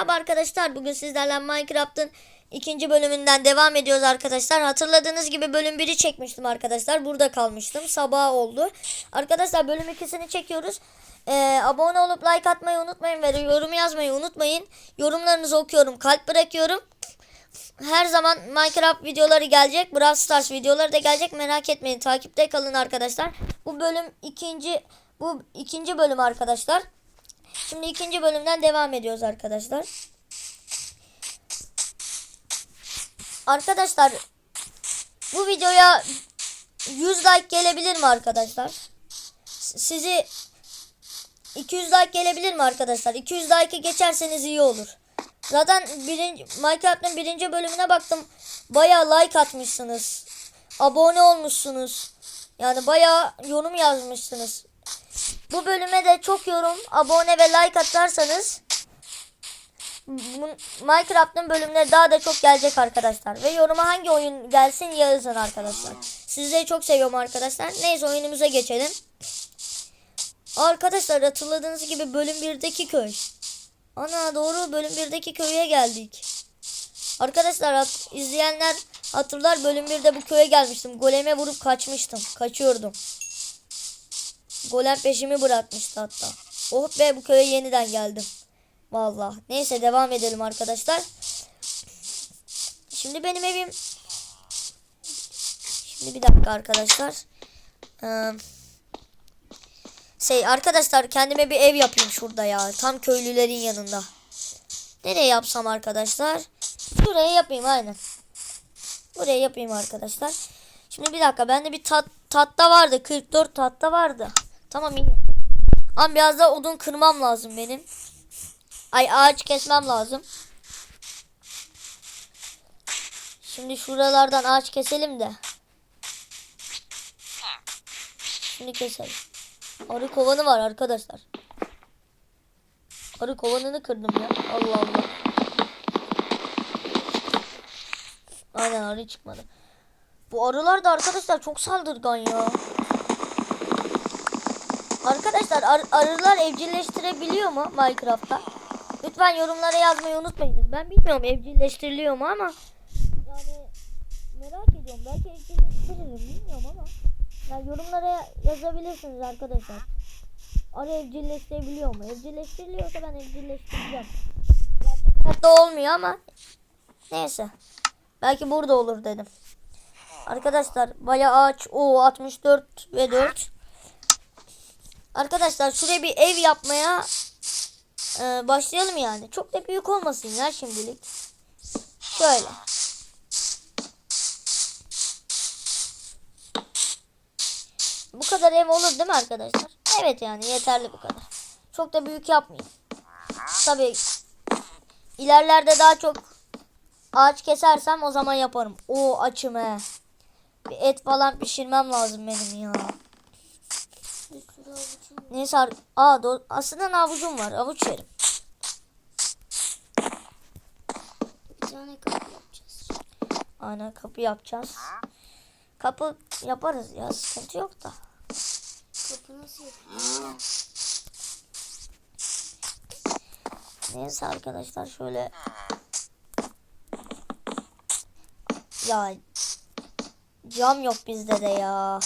Merhaba arkadaşlar. Bugün sizlerle Minecraft'ın ikinci bölümünden devam ediyoruz arkadaşlar. Hatırladığınız gibi bölüm 1'i çekmiştim arkadaşlar. Burada kalmıştım. Sabah oldu. Arkadaşlar bölüm 2'sini çekiyoruz. Ee, abone olup like atmayı unutmayın ve yorum yazmayı unutmayın. Yorumlarınızı okuyorum. Kalp bırakıyorum. Her zaman Minecraft videoları gelecek. Brawl Stars videoları da gelecek. Merak etmeyin. Takipte kalın arkadaşlar. Bu bölüm ikinci bu ikinci bölüm arkadaşlar. Şimdi ikinci bölümden devam ediyoruz arkadaşlar. Arkadaşlar bu videoya 100 like gelebilir mi arkadaşlar? Sizi 200 like gelebilir mi arkadaşlar? 200 like'ı geçerseniz iyi olur. Zaten birinci, Minecraft'ın birinci bölümüne baktım. Bayağı like atmışsınız. Abone olmuşsunuz. Yani bayağı yorum yazmışsınız. Bu bölüme de çok yorum, abone ve like atarsanız Minecraft'ın bölümleri daha da çok gelecek arkadaşlar. Ve yoruma hangi oyun gelsin yazın arkadaşlar. Sizleri çok seviyorum arkadaşlar. Neyse oyunumuza geçelim. Arkadaşlar hatırladığınız gibi bölüm 1'deki köy. Ana doğru bölüm 1'deki köye geldik. Arkadaşlar hat- izleyenler hatırlar bölüm 1'de bu köye gelmiştim. Goleme vurup kaçmıştım. Kaçıyordum. Golem peşimi bırakmıştı hatta. Oh be bu köye yeniden geldim. Vallahi. Neyse devam edelim arkadaşlar. Şimdi benim evim. Şimdi bir dakika arkadaşlar. Ee, şey arkadaşlar kendime bir ev yapayım şurada ya. Tam köylülerin yanında. Nereye yapsam arkadaşlar? Şuraya yapayım aynen. Buraya yapayım arkadaşlar. Şimdi bir dakika bende bir tat, tatta vardı. 44 tatta vardı. Tamam iyi. Ama biraz da odun kırmam lazım benim. Ay ağaç kesmem lazım. Şimdi şuralardan ağaç keselim de. Şimdi keselim. Arı kovanı var arkadaşlar. Arı kovanını kırdım ya. Allah Allah. Aynen arı çıkmadı. Bu arılar da arkadaşlar çok saldırgan ya. Arkadaşlar ar- arılar evcilleştirebiliyor mu Minecraft'ta? Lütfen yorumlara yazmayı unutmayın. Ben bilmiyorum evcilleştiriliyor mu ama yani merak ediyorum. Belki evcilleştirilir bilmiyorum ama yani yorumlara yazabilirsiniz arkadaşlar. Arı evcilleştirebiliyor mu? Evcilleştiriliyorsa ben evcilleştireceğim. Gerçek olmuyor ama neyse. Belki burada olur dedim. Arkadaşlar bayağı ağaç. O 64 ve 4. Arkadaşlar şuraya bir ev yapmaya e, başlayalım yani. Çok da büyük olmasın ya şimdilik. Şöyle. Bu kadar ev olur değil mi arkadaşlar? Evet yani yeterli bu kadar. Çok da büyük yapmayayım. Tabii ilerlerde daha çok ağaç kesersem o zaman yaparım. O açım he. Bir et falan pişirmem lazım benim ya. Neyse Aa, do- aslında avucum var. Avuç yerim. Bir tane kapı yapacağız. Aynen kapı yapacağız. Kapı yaparız ya. Sıkıntı yok da. Kapı nasıl yapılıyor? Neyse arkadaşlar şöyle. Ya cam yok bizde de ya.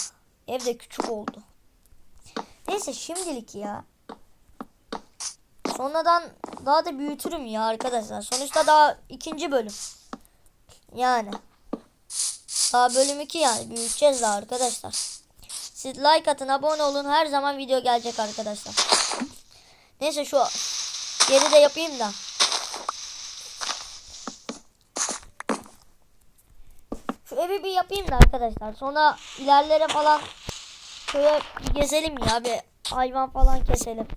Ev de küçük oldu. Neyse şimdilik ya. Sonradan daha da büyütürüm ya arkadaşlar. Sonuçta daha ikinci bölüm. Yani. Daha bölüm 2 yani. Büyüteceğiz daha arkadaşlar. Siz like atın, abone olun. Her zaman video gelecek arkadaşlar. Neyse şu yeri de yapayım da. Şu evi bir yapayım da arkadaşlar. Sonra ilerlere falan köye bir gezelim ya. Bir hayvan falan keselim.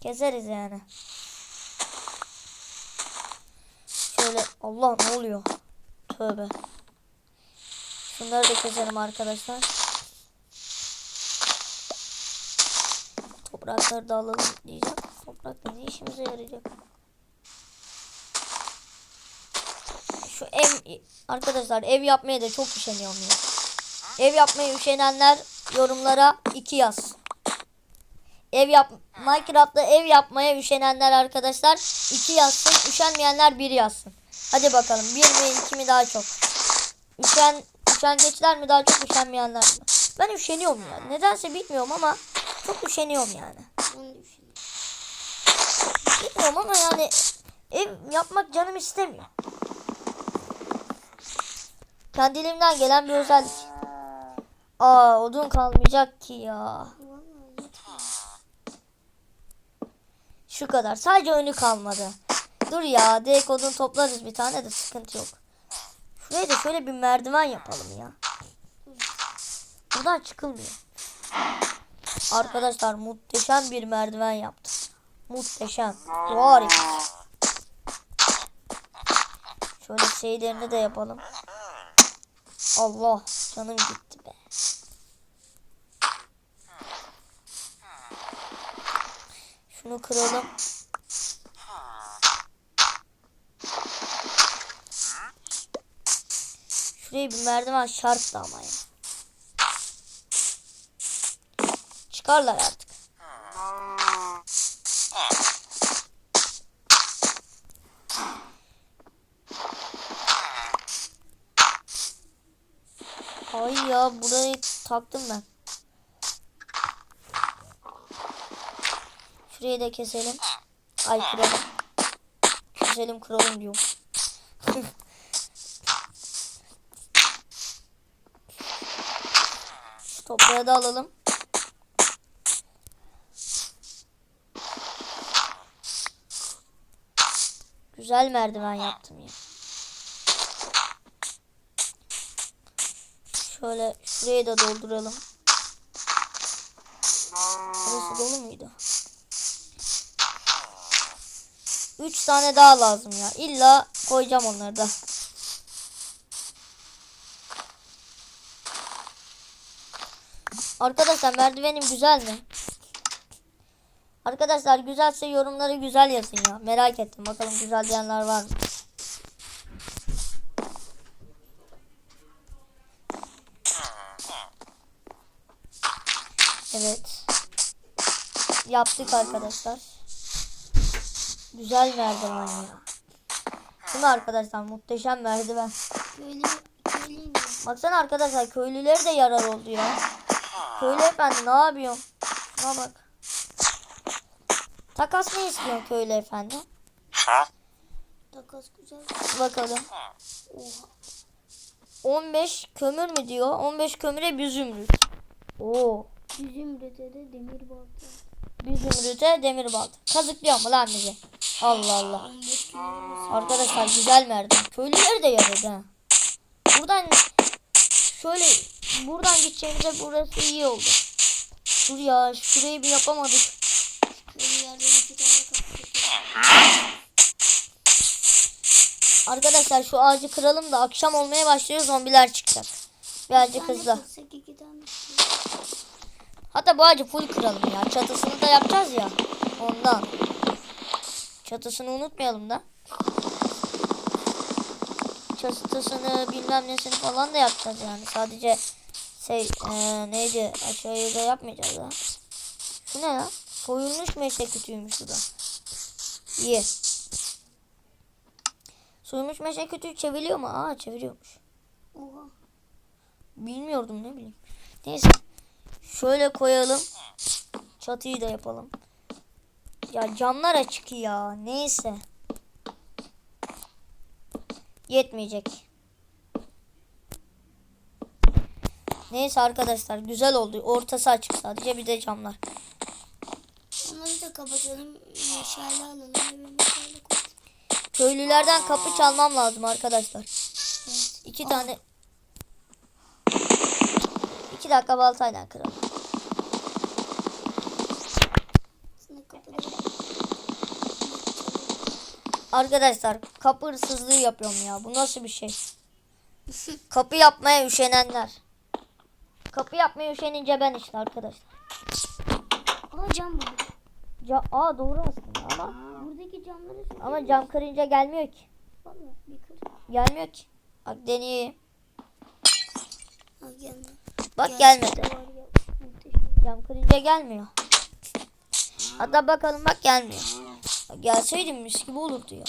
Keseriz yani. Şöyle Allah ne oluyor? Tövbe. Şunları da keselim arkadaşlar. Toprakları da alalım diyeceğim. Toprak ne işimize yarayacak? Şu ev arkadaşlar ev yapmaya da çok üşeniyorum ya. Ev yapmaya üşenenler yorumlara iki yaz. ev yap Minecraft'ta ev yapmaya üşenenler arkadaşlar 2 yazsın. Üşenmeyenler 1 yazsın. Hadi bakalım 1 mi 2 mi daha çok? Üşen üşengeçler mi daha çok üşenmeyenler mi? Ben üşeniyorum ya. Nedense bilmiyorum ama çok üşeniyorum yani. Bilmiyorum ama yani ev yapmak canım istemiyor. Kendiliğimden gelen bir özellik. Aa odun kalmayacak ki ya. Şu kadar. Sadece önü kalmadı. Dur ya. Direkt odun toplarız bir tane de sıkıntı yok. Şuraya da şöyle bir merdiven yapalım ya. Buradan çıkılmıyor. Arkadaşlar muhteşem bir merdiven yaptım. Muhteşem. Harika. Şöyle şeylerini de yapalım. Allah canım gitti be. Şunu kıralım. Şuraya bir merdiven şarttı ama ya. Çıkarlar artık. Ay burayı taktım ben. Şurayı da keselim. Ay kıralım. Keselim kıralım diyorum. Şu toprağı da alalım. Güzel merdiven yaptım ya. Şöyle şurayı da dolduralım. Burası dolu muydu? Üç tane daha lazım ya. İlla koyacağım onları da. Arkadaşlar merdivenim güzel mi? Arkadaşlar güzelse yorumları güzel yazın ya. Merak ettim. Bakalım güzel diyenler var mı? Evet. Yaptık arkadaşlar. Güzel merdiven ya. Değil mi arkadaşlar? Muhteşem merdiven. Köylü, köylüyüm ya. Baksana arkadaşlar köylüleri de yarar oldu ya. Köylü efendi ne yapıyorsun? Şuna bak. Takas ne istiyorsun köylü efendi? Takas güzel. Bakalım. Oha. 15 kömür mü diyor? 15 kömüre bir zümrüt. Oo. Zümrüt'e de demir balta. Bir zümrüte demir balta. Kazıklıyor mu lan bizi? Allah Allah. 15 kömürümüz. Arkadaşlar güzel merdiven. Köylüleri de yaradı ha. Buradan şöyle buradan gideceğimize burası iyi oldu. Dur ya şurayı bir yapamadık. Arkadaşlar şu ağacı kıralım da akşam olmaya başlıyor zombiler çıkacak. Birazcık hızlı. Hatta bu ağacı full kıralım ya. Çatısını da yapacağız ya. Ondan. Çatısını unutmayalım da. Çatısını bilmem nesini falan da yapacağız yani. Sadece şey eee, neydi aşağıya da yapmayacağız ha. Şu ne lan? Soyulmuş meşe kütüğüymüş bu da. İyi. Soyulmuş meşe kütüğü çeviriyor mu? Aa çeviriyormuş. Oha. Bilmiyordum ne bileyim. Neyse. Şöyle koyalım. Çatıyı da yapalım. Ya camlar açık ya. Neyse. Yetmeyecek. Neyse arkadaşlar güzel oldu. Ortası açık sadece bir de camlar. Onları da kapatalım. Meşale alalım. Meşale. Köylülerden kapı çalmam lazım arkadaşlar. Evet. İki tane. İki dakika baltayla kıralım. Aslında kapıda Arkadaşlar kapı hırsızlığı yapıyorum ya. Bu nasıl bir şey? Kapı yapmaya üşenenler. Kapı yapmaya üşenince ben işte arkadaşlar. Aa cam bu. Ca Aa doğru aslında ama Buradaki camları ama cam kırınca gelmiyor ki. Vallahi bir kır. Gelmiyor ki. Bak deneyeyim. Gelme. Bak gelmedi. Cam kırınca gelmiyor. Hatta bakalım bak gelmiyor. Gelseydim gibi olurdu ya.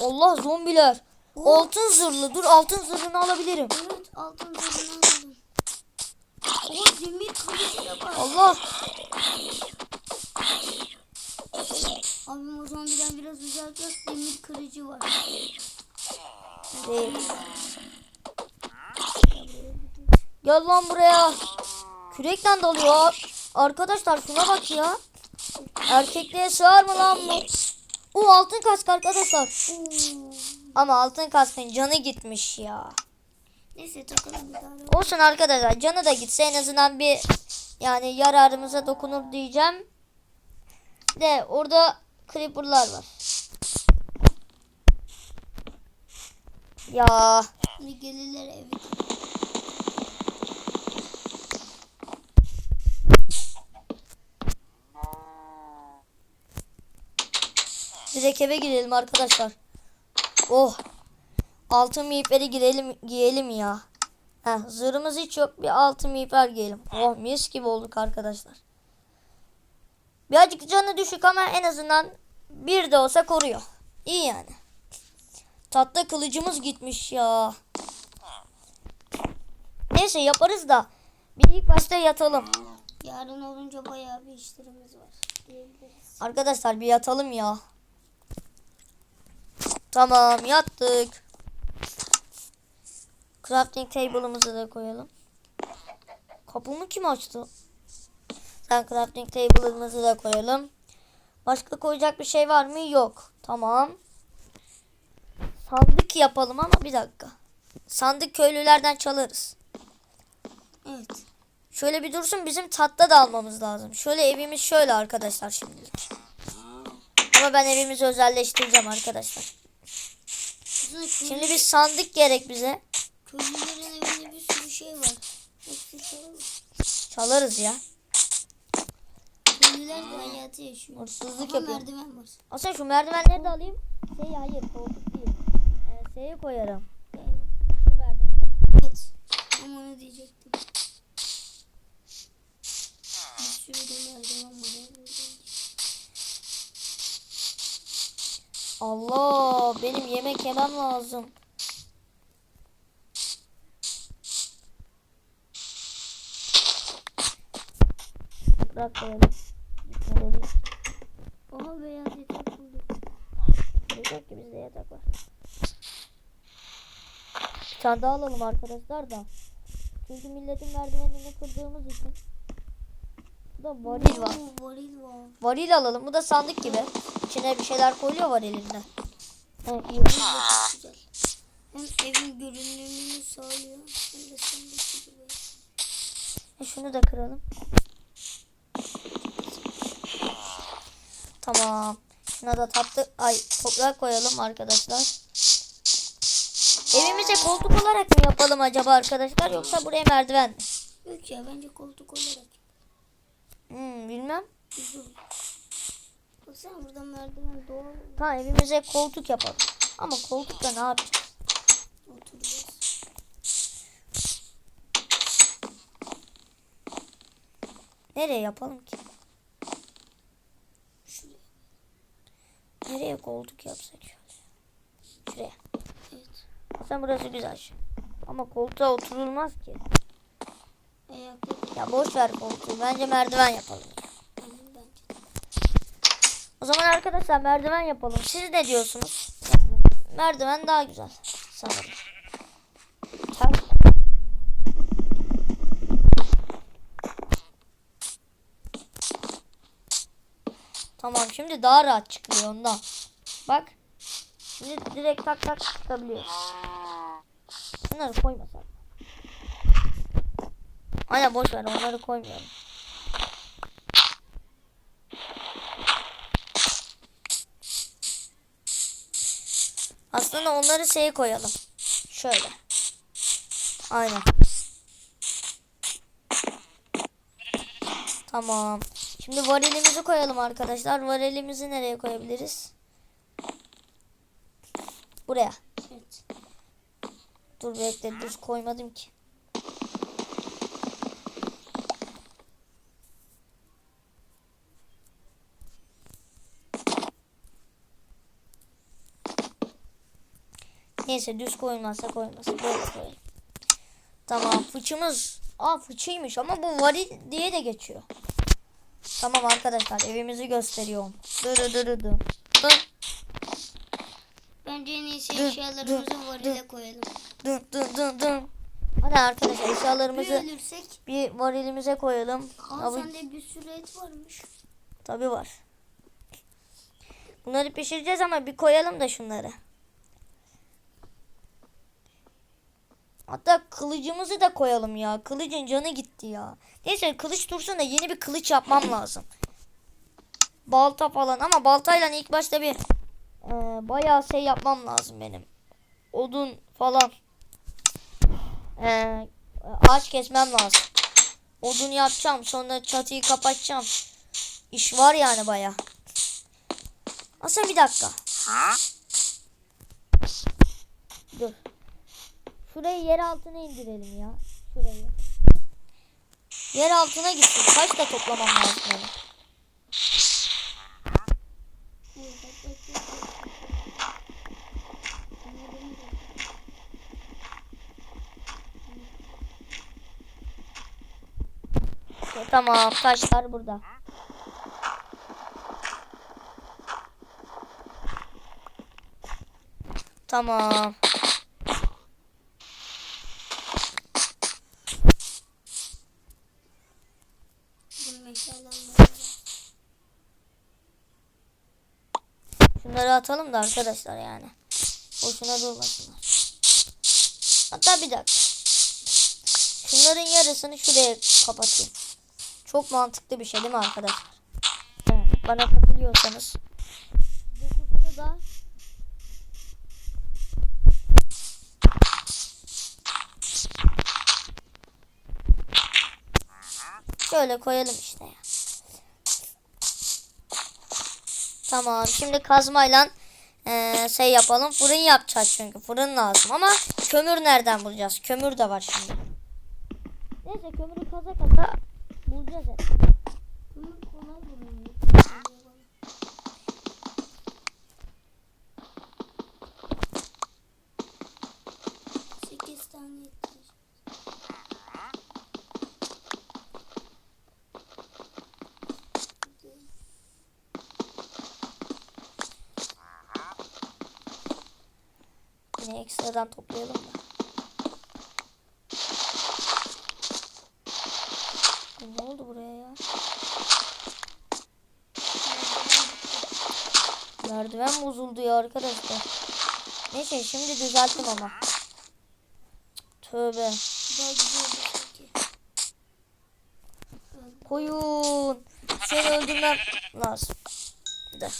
Allah zombiler. Altın zırhlı. Dur altın zırhını alabilirim. Evet altın zırhını aldım. O demir kılıcı da var. Allah. Abim o zombiden biraz uzak yak demir kırıcı var. Değil. Gel lan buraya. Kürekten dalıyor. Arkadaşlar şuna bak ya. Erkekliğe sığar mı lan bu? O altın kask arkadaşlar. Ama altın kaskın canı gitmiş ya. Neyse takalım bir. Olsun arkadaşlar canı da gitse en azından bir yani yararımıza dokunur diyeceğim. De orada creeper'lar var. Ya gelirler eve. Direkt eve girelim arkadaşlar. Oh. Altın mipleri girelim giyelim ya. Heh, zırhımız hiç yok. Bir altın miper giyelim. Oh mis gibi olduk arkadaşlar. Birazcık canı düşük ama en azından bir de olsa koruyor. İyi yani. Tatlı kılıcımız gitmiş ya. Neyse yaparız da bir ilk başta yatalım. Yarın olunca bayağı bir işlerimiz var. Diyebiliriz. Arkadaşlar bir yatalım ya. Tamam yattık. Crafting table'ımızı da koyalım. Kapımı kim açtı? Sen crafting table'ımızı da koyalım. Başka koyacak bir şey var mı? Yok. Tamam. Sandık yapalım ama bir dakika. Sandık köylülerden çalarız. Evet. Şöyle bir dursun bizim tatlı da almamız lazım. Şöyle evimiz şöyle arkadaşlar şimdilik. Ama ben evimizi özelleştireceğim arkadaşlar. Aslında Şimdi bir sandık gerek bize. köylülerin evinde bir sürü şey var. Hepsi. Çalarız ya. Köylüler de hayatı yaşıyor. Hırsızlık Ama yapıyor. merdiven var. Aslında şu merdivenleri de alayım. Şey hayır koltuk değil. Ee, şeyi koyarım. Şu merdiven. Evet. Ama onu diyecektim. Bir sürü de merdiven var. Allah benim yemek yemem lazım. Bırak değil. Oha beyaz yatak bulduk. Yok ki bizde yatak var. Bir tane daha alalım arkadaşlar da. Çünkü milletin merdivenini kırdığımız için. Bu da varil var. Varil var. Varil alalım. Bu da sandık gibi. İçine bir şeyler koyuyor çok güzel. Hem evin görünümünü sağlıyor. Hem de sandık gibi. E şunu da kıralım. Tamam. Şuna da tatlı ay toprak koyalım arkadaşlar. Evimize koltuk olarak mı yapalım acaba arkadaşlar yoksa buraya merdiven mi? Yok ya bence koltuk olarak Hmm, bilmem. güzel. Baksana burada merdiven doğal Ha evimize koltuk yapalım. Ama koltukta ne yapacağız? oturacağız. Nereye yapalım ki? Şuraya. Nereye koltuk yapsak şöyle? Şuraya. Evet. Aslında burası güzel. Ama koltuğa oturulmaz ki. Ya boş ver koltuğu. Bence merdiven yapalım. O zaman arkadaşlar merdiven yapalım. Siz ne diyorsunuz? Merdiven daha güzel. Sanırım. Tamam şimdi daha rahat çıkıyor ondan. Bak. Şimdi direkt tak tak çıkabiliyor. Bunları koymasak. Aynen boş ver onları koymayalım. Aslında onları şeye koyalım. Şöyle. Aynen. Tamam. Şimdi varilimizi koyalım arkadaşlar. Varilimizi nereye koyabiliriz? Buraya. Evet. Dur bekle düz koymadım ki. Neyse düz koyulmazsa koyulmasın. Böyle koyalım. Tamam fıçımız. Aa fıçıymış ama bu varil diye de geçiyor. Tamam arkadaşlar evimizi gösteriyorum. Dı dı dı dı dı. Dı Bence en iyisi eşyalarımızı dur, varile koyalım. dı dı dı dı. Hadi arkadaşlar Bir eşyalarımızı ölürsek. bir varilimize koyalım. Aa Abi, sende bir sürü et varmış. tabi var. Bunları pişireceğiz ama bir koyalım da şunları. Hatta kılıcımızı da koyalım ya. Kılıcın canı gitti ya. Neyse kılıç dursun da yeni bir kılıç yapmam lazım. Balta falan ama baltayla ilk başta bir e, bayağı şey yapmam lazım benim. Odun falan. E, ağaç kesmem lazım. Odun yapacağım sonra çatıyı kapatacağım. İş var yani bayağı. Aslında bir dakika. Dur. Şurayı yer altına indirelim ya. Şurayı. Yer altına gitsin. Kaç da toplamam lazım da. Tamam taşlar burada. Tamam. Şunları atalım da arkadaşlar yani. Boşuna durmasınlar. Hatta bir dakika. Şunların yarısını şuraya kapatayım. Çok mantıklı bir şey değil mi arkadaşlar? Evet, bana katılıyorsanız. Dokuzunu da Şöyle koyalım işte Tamam şimdi kazmayla eee, şey yapalım. Fırın yapacağız çünkü. Fırın lazım ama kömür nereden bulacağız? Kömür de var şimdi. Neyse kömürü kaza kaza bulacağız hep. Sekiz tane ekstradan toplayalım da. Ne oldu buraya ya? Merdiven bozuldu ya arkadaşlar. Neyse şimdi düzelttim ama. Tövbe. Koyun. Seni öldürmem lazım. De.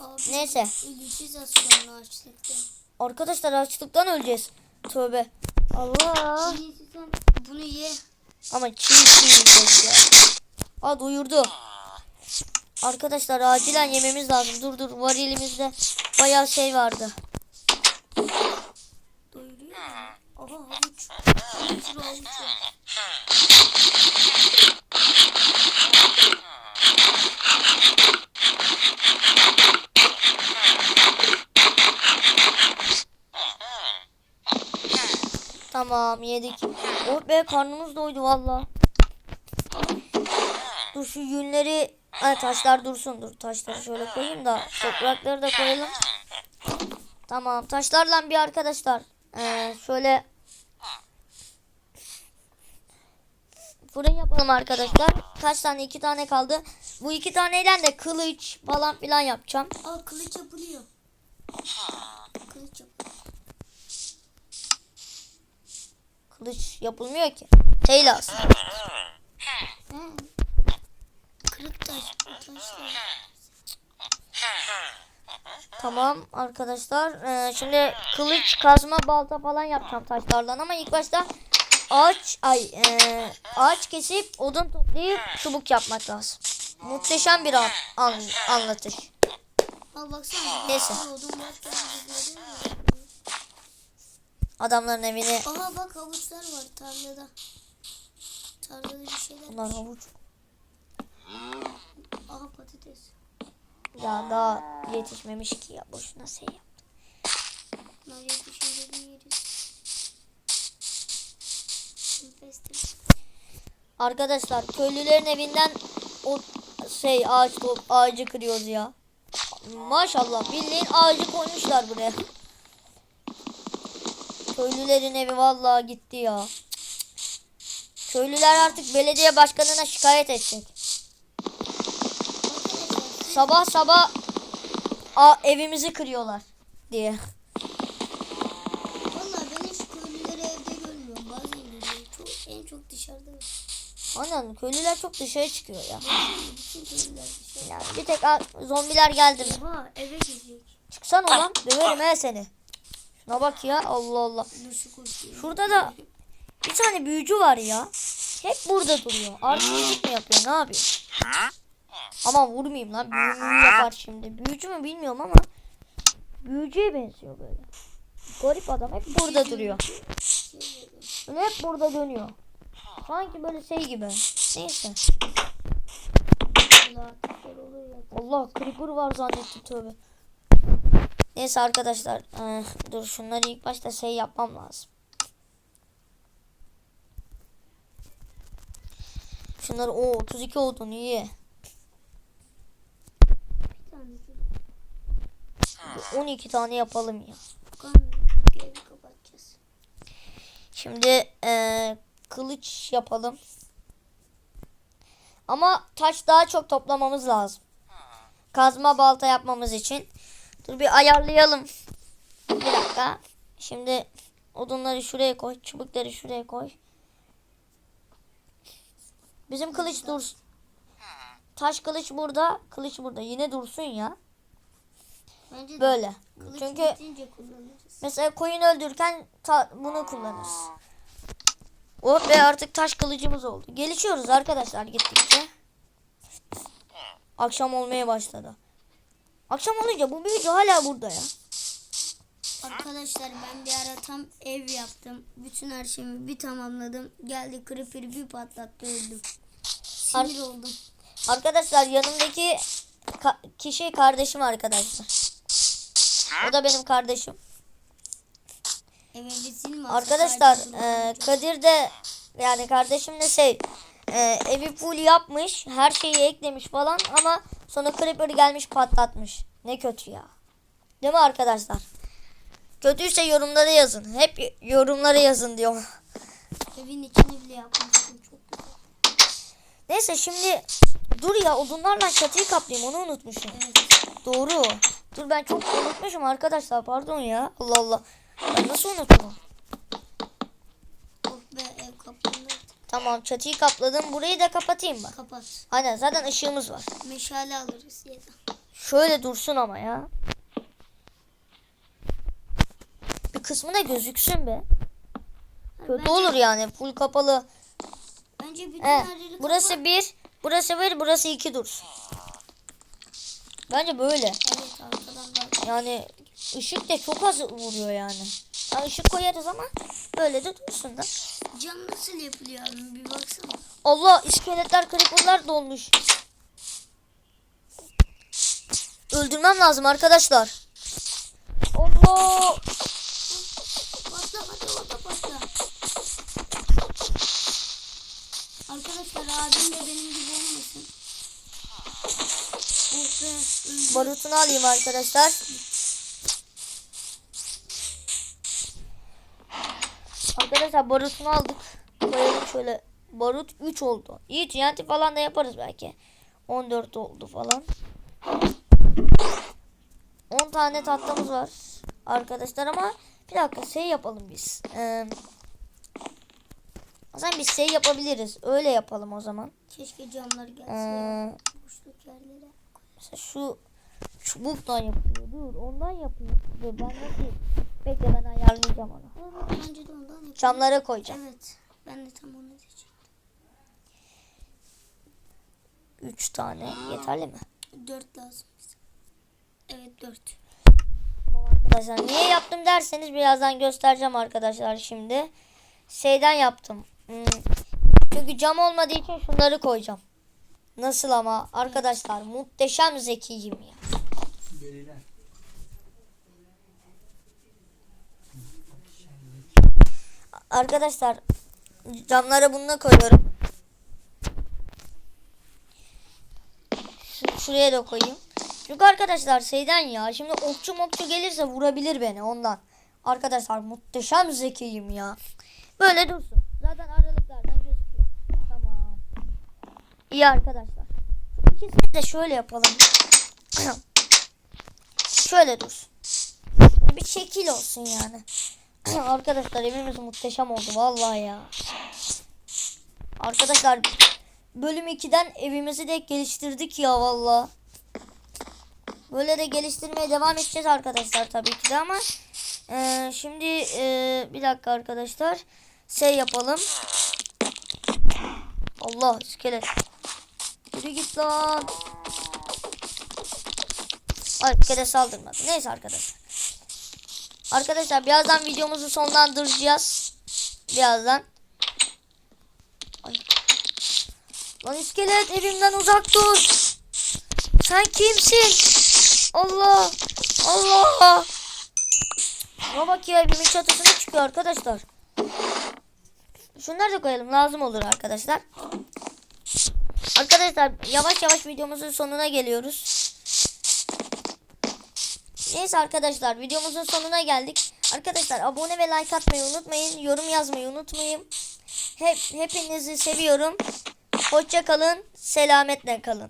Abi, Neyse. Az sonra açlıktan. Arkadaşlar açlıktan öleceğiz. Tövbe. Allah. Bunu ye. Ama çiğ çiğ ya. Aa doyurdu. Arkadaşlar acilen yememiz lazım. Dur dur var elimizde bayağı şey vardı. Doyuruyor mu? Aha havuç. Sürü havuç Tamam yedik. Oh be karnımız doydu valla. Dur şu yünleri Ay taşlar dursun dur taşları şöyle koyayım da toprakları da koyalım. Tamam taşlarla bir arkadaşlar ee, şöyle fırın yapalım arkadaşlar. Kaç tane? iki tane kaldı. Bu iki taneyle de kılıç falan filan yapacağım. Aa kılıç yapılıyor. Kılıç yapılıyor. Kılıç yapılmıyor ki. Şey lazım. He. Kırık taş. Tamam arkadaşlar. Ee, şimdi kılıç, kazma, balta falan yapacağım taşlardan ama ilk başta ağaç ay ee, ağaç kesip odun toplayıp çubuk yapmak lazım. Muhteşem bir an, an- anlatış. Al baksana. Neyse. Odun var. Adamların evini Aha bak havuçlar var tarlada. Tarlada bir şeyler. bunlar havuç. Aha patates. Ya daha yetişmemiş ki ya boşuna şey yap. Bunlar yetişince bir yeriz. Arkadaşlar köylülerin evinden o şey ağaç ağacı kırıyoruz ya. Maşallah bildiğin ağacı koymuşlar buraya. Köylülerin evi vallahi gitti ya. Köylüler artık belediye başkanına şikayet edecek. Sabah sabah a, evimizi kırıyorlar diye. Valla ben hiç köylüleri evde görmüyorum. Bazen görüyorum. Çok, en çok dışarıda. Aynen köylüler çok dışarı çıkıyor ya. Bütün köylüler. Yani bir tek a- zombiler geldi mi? Oha eve girecek. Çıksana ulan döverim he seni. Şuna bak ya Allah Allah. Şurada da bir tane büyücü var ya. Hep burada duruyor. Artistlik mi yapıyor ne yapıyor? Ama vurmayayım lan büyücü yapar şimdi. Büyücü mü bilmiyorum ama büyücüye benziyor böyle. Garip adam hep burada duruyor. Böyle hep burada dönüyor. Sanki böyle şey gibi. Neyse. Allah creeper var zannettim tövbe. Neyse arkadaşlar. eh, dur şunları ilk başta şey yapmam lazım. Şunları o 32 oldun iyi. Bir tanesi. 12 tane yapalım ya. Şimdi eh, kılıç yapalım. Ama taş daha çok toplamamız lazım. Kazma balta yapmamız için. Dur bir ayarlayalım. Bir dakika. Şimdi odunları şuraya koy. Çubukları şuraya koy. Bizim kılıç dursun. Taş kılıç burada. Kılıç burada. Yine dursun ya. Bence Böyle. Çünkü mesela koyun öldürürken bunu kullanırız. Oh be artık taş kılıcımız oldu. Gelişiyoruz arkadaşlar gittikçe. Akşam olmaya başladı. Akşam olunca bu büyücü hala burada ya. Arkadaşlar ben bir ara tam ev yaptım. Bütün her şeyimi bir tamamladım. Geldi creeper bir patlattı öldüm. Sinir oldum. Arkadaşlar yanımdaki ka- kişi kardeşim arkadaşlar. O da benim kardeşim. Evimizin mi? Arkadaşlar e, Kadir de yani kardeşim de şey e, evi full yapmış. Her şeyi eklemiş falan ama sonra Creeper gelmiş patlatmış. Ne kötü ya. Değil mi arkadaşlar? Kötüyse yorumlara yazın. Hep yorumlara yazın diyorum. Evin içini bile yapmıştım çok güzel. Neyse şimdi dur ya odunlarla çatıyı kaplayayım onu unutmuşum. Evet. Doğru. Dur ben çok unutmuşum arkadaşlar pardon ya. Allah Allah. Ben nasıl unuttum? Oh be ev kapandı. Tamam çatıyı kapladım. Burayı da kapatayım bak. Kapat. Aynen zaten ışığımız var. Meşale alırız ya da. Şöyle dursun ama ya. Bir kısmı da gözüksün be. Kötü Bence- olur yani full kapalı. Bence bütün yeri burası kapat. bir, burası bir, burası iki dursun. Bence böyle. Evet arkadan da. Yani ışık da çok az vuruyor yani. Ya ışık koyarız ama böyle de dursun da. Cam nasıl yapılıyor abi bir baksana. Allah iskeletler creeperlar dolmuş. Öldürmem lazım arkadaşlar. Allah! Patla o da patla. Arkadaşlar abim de benim gibi olmasın. Oh be. Barutunu alayım arkadaşlar. Arkadaşlar barutunu aldık. Koyalım şöyle. Barut 3 oldu. İyi TNT falan da yaparız belki. 14 oldu falan. 10 tane tahtamız var. Arkadaşlar ama bir dakika şey yapalım biz. Ee, o zaman biz şey yapabiliriz. Öyle yapalım o zaman. Keşke camlar gelse. Ee, Boşluk yerlere. Mesela şu çubuktan yapılıyor. Dur ondan yapıyor. Dur ben nasıl? Bekle ben ayarlayacağım onu. Bence de ondan yapalım. Camlara koyacağım. Evet. Ben de tam onu diyecektim. Üç tane yeterli mi? Dört lazım bize. Evet dört. Arkadaşlar. Niye yaptım derseniz birazdan göstereceğim arkadaşlar şimdi. Şeyden yaptım. Hmm. Çünkü cam olmadığı için şunları koyacağım. Nasıl ama arkadaşlar muhteşem zekiyim ya. Deliler. Arkadaşlar camlara bununla koyuyorum. Şu- şuraya da koyayım. Çünkü arkadaşlar şeyden ya şimdi okçu mokçu gelirse vurabilir beni ondan. Arkadaşlar muhteşem zekiyim ya. Böyle dursun. Zaten aralıklardan gözüküyor. Tamam. İyi arkadaşlar. İkisini de şöyle yapalım. şöyle dursun. Bir şekil olsun yani. Arkadaşlar evimiz muhteşem oldu vallahi ya. Arkadaşlar bölüm 2'den evimizi de geliştirdik ya vallahi. Böyle de geliştirmeye devam edeceğiz arkadaşlar tabii ki de ama eee, şimdi eee, bir dakika arkadaşlar şey yapalım. Allah iskelet. Yürü git lan. Ay iskelet saldırmadı. Neyse arkadaşlar. Arkadaşlar birazdan videomuzu sonlandıracağız. Birazdan. Ay. Lan iskelet evimden uzak dur. Sen kimsin? Allah. Allah. Şuna bak ya evimin çatısına çıkıyor arkadaşlar. Şunları da koyalım lazım olur arkadaşlar. Arkadaşlar yavaş yavaş videomuzun sonuna geliyoruz. Neyse arkadaşlar videomuzun sonuna geldik. Arkadaşlar abone ve like atmayı unutmayın. Yorum yazmayı unutmayın. Hep, hepinizi seviyorum. Hoşça kalın. Selametle kalın.